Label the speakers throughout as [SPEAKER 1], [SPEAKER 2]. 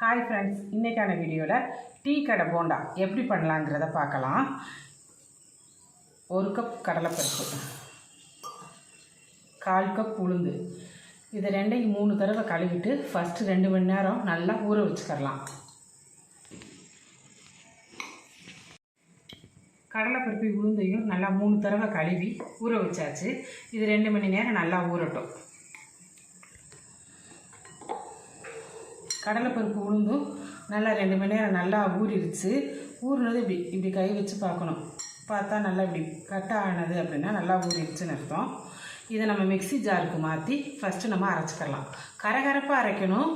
[SPEAKER 1] Hi friends இன்றைக்கான வீடியோவில் tea கடை போண்டா எப்படி பண்ணலாங்கிறத பார்க்கலாம். ஒரு கப் கடலைப்பருப்பு கால் கப் உளுந்து இதை ரெண்டையும் மூணு தடவை கழுவிட்டு ஃபஸ்ட்டு ரெண்டு மணி நேரம் நல்லா ஊற வச்சுக்கரலாம் கடலைப்பருப்பு உளுந்தையும் நல்லா மூணு தடவை கழுவி ஊற வச்சாச்சு. இது ரெண்டு மணி நேரம் நல்லா ஊறட்டும். கடலைப்பருப்பு உளுந்தும் நல்லா ரெண்டு மணி நேரம் நல்லா ஊறிடுச்சு. ஊறினது இப்படி இப்படி கை வச்சு பார்க்கணும். பார்த்தா நல்லா இப்படி கட் ஆனது அப்படின்னா நல்லா ஊறிடுச்சுன்னு அர்த்தம். இதை நம்ம மிக்ஸி ஜாருக்கு மாற்றி ஃபஸ்ட்டு நம்ம அரைச்சிக்கலாம். கரகரப்பாக அரைக்கணும்.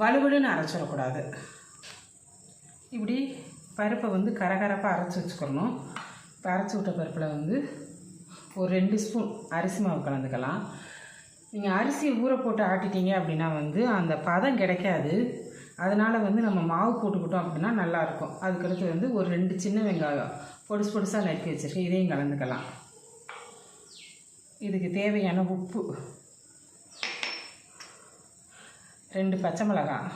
[SPEAKER 1] வலுவலுன்னு அரைச்சிடக்கூடாது. இப்படி பருப்பை வந்து கரகரப்பாக அரைச்சி வச்சுக்கணும். இப்போ அரைச்சி விட்ட பருப்பில் வந்து ஒரு ரெண்டு ஸ்பூன் அரிசி மாவு கலந்துக்கலாம். நீங்கள் அரிசியை ஊற போட்டு ஆட்டிட்டீங்க அப்படின்னா வந்து அந்த பதம் கிடைக்காது. அதனால் வந்து நம்ம மாவு போட்டுக்கிட்டோம் அப்படின்னா நல்லாயிருக்கும். அதுக்கடுத்து வந்து ஒரு ரெண்டு சின்ன வெங்காயம் பொடிசு பொடுசாக நறுக்கி வச்சுருக்கேன். இதையும் கலந்துக்கலாம். இதுக்கு தேவையான உப்பு. ரெண்டு பச்சை மிளகாய்.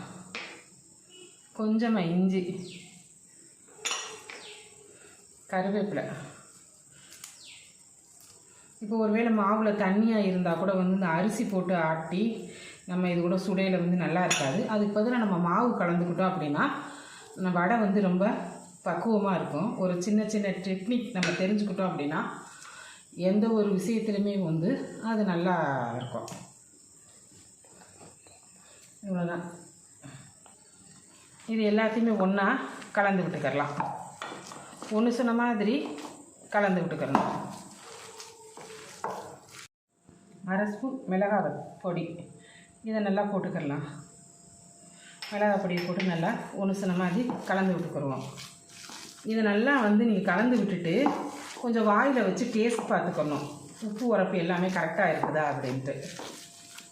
[SPEAKER 1] கொஞ்சமாக இஞ்சி. கருவேப்பிலை. இப்போ ஒருவேளை மாவில் தண்ணியாக இருந்தால் கூட வந்து இந்த அரிசி போட்டு ஆட்டி நம்ம இது கூட சுடையில் வந்து நல்லா இருக்காது. அதுக்கு பதிலாக நம்ம மாவு கலந்துக்கிட்டோம் அப்படின்னா நம்ம வடை வந்து ரொம்ப பக்குவமாக இருக்கும். ஒரு சின்ன சின்ன டெக்னிக் நம்ம தெரிஞ்சுக்கிட்டோம் அப்படின்னா எந்த ஒரு விஷயத்துலையுமே வந்து அது நல்லா இருக்கும். இவ்வளோதான் இது எல்லாத்தையுமே ஒன்றா கலந்து விட்டுக்கரலாம் ஒன்று சொன்ன மாதிரி கலந்து விட்டுக்கிறணும். அரை ஸ்பூன் மிளகாய் பொடி. இதை நல்லா போட்டுக்கிடலாம் மிளகாய் பொடியை போட்டு நல்லா ஒன்று சொன்ன மாதிரி கலந்து விட்டுக்கிடுவோம் இதை நல்லா வந்து நீங்கள் கலந்து விட்டுட்டு கொஞ்சம் வாயில் வச்சு டேஸ்ட் பார்த்துக்கணும். உப்பு உரப்பு எல்லாமே கரெக்டாக இருக்குதா அப்படின்ட்டு.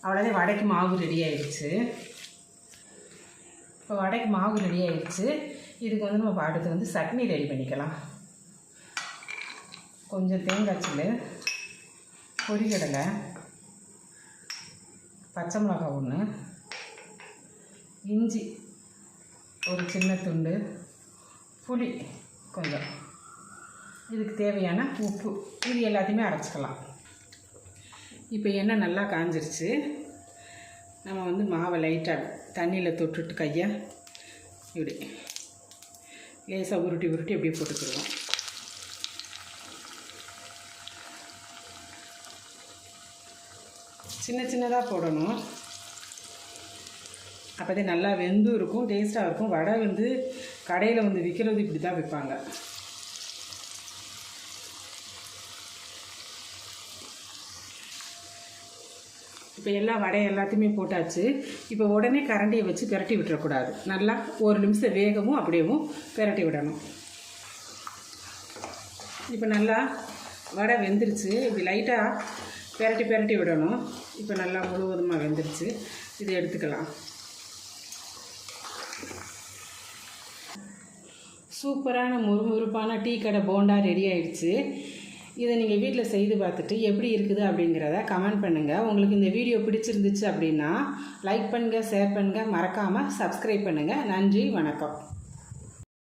[SPEAKER 1] அவ்வளோதே வடைக்கு மாவு ரெடி ஆயிடுச்சு இப்போ வடைக்கு மாவு ரெடி ஆயிடுச்சு இதுக்கு வந்து நம்ம அடுத்து வந்து சட்னி ரெடி பண்ணிக்கலாம். கொஞ்சம் தேங்காய் சில்லு பொரிகடலை பச்சை மிளகாய் ஒன்று இஞ்சி ஒரு சின்ன துண்டு புளி கொஞ்சம். இதுக்கு தேவையான உப்பு. இது எல்லாத்தையுமே அரைச்சிக்கலாம். இப்போ எண்ணெய் நல்லா காஞ்சிருச்சு. நம்ம வந்து மாவை லைட்டாக தண்ணியில் தொட்டுட்டு கையை இப்படி லேசாக உருட்டி உருட்டி அப்படியே போட்டுக்கிடுவோம். சின்ன சின்னதாக போடணும். அப்போதே நல்லா வெந்தும் இருக்கும் டேஸ்ட்டாக இருக்கும். வடை வந்து கடையில் வந்து விற்கிறது இப்படி தான் விற்பாங்க. இப்போ எல்லா வடை எல்லாத்தையுமே போட்டாச்சு. இப்போ உடனே கரண்டியை வச்சு பிரட்டி விட்டுறக்கூடாது. நல்லா ஒரு நிமிஷம் வேகமும் அப்படியேவும் பிரட்டி விடணும். இப்போ நல்லா வடை வெந்துருச்சு. இப்படி லைட்டாக பெரட்டி பெரட்டி விடணும். இப்போ நல்லா முழுவதுமாக வெந்துருச்சு. இதை எடுத்துக்கலாம். சூப்பரான முறுமுறுப்பான டீ கடை போண்டா ரெடி ஆயிடுச்சு. இதை நீங்கள் வீட்டில் செய்து பார்த்துட்டு எப்படி இருக்குது அப்படிங்கிறத கமெண்ட் பண்ணுங்கள் உங்களுக்கு இந்த வீடியோ பிடிச்சிருந்துச்சு அப்படின்னா லைக் பண்ணுங்கள் ஷேர் பண்ணுங்கள் மறக்காமல் சப்ஸ்கிரைப் பண்ணுங்கள் நன்றி வணக்கம்.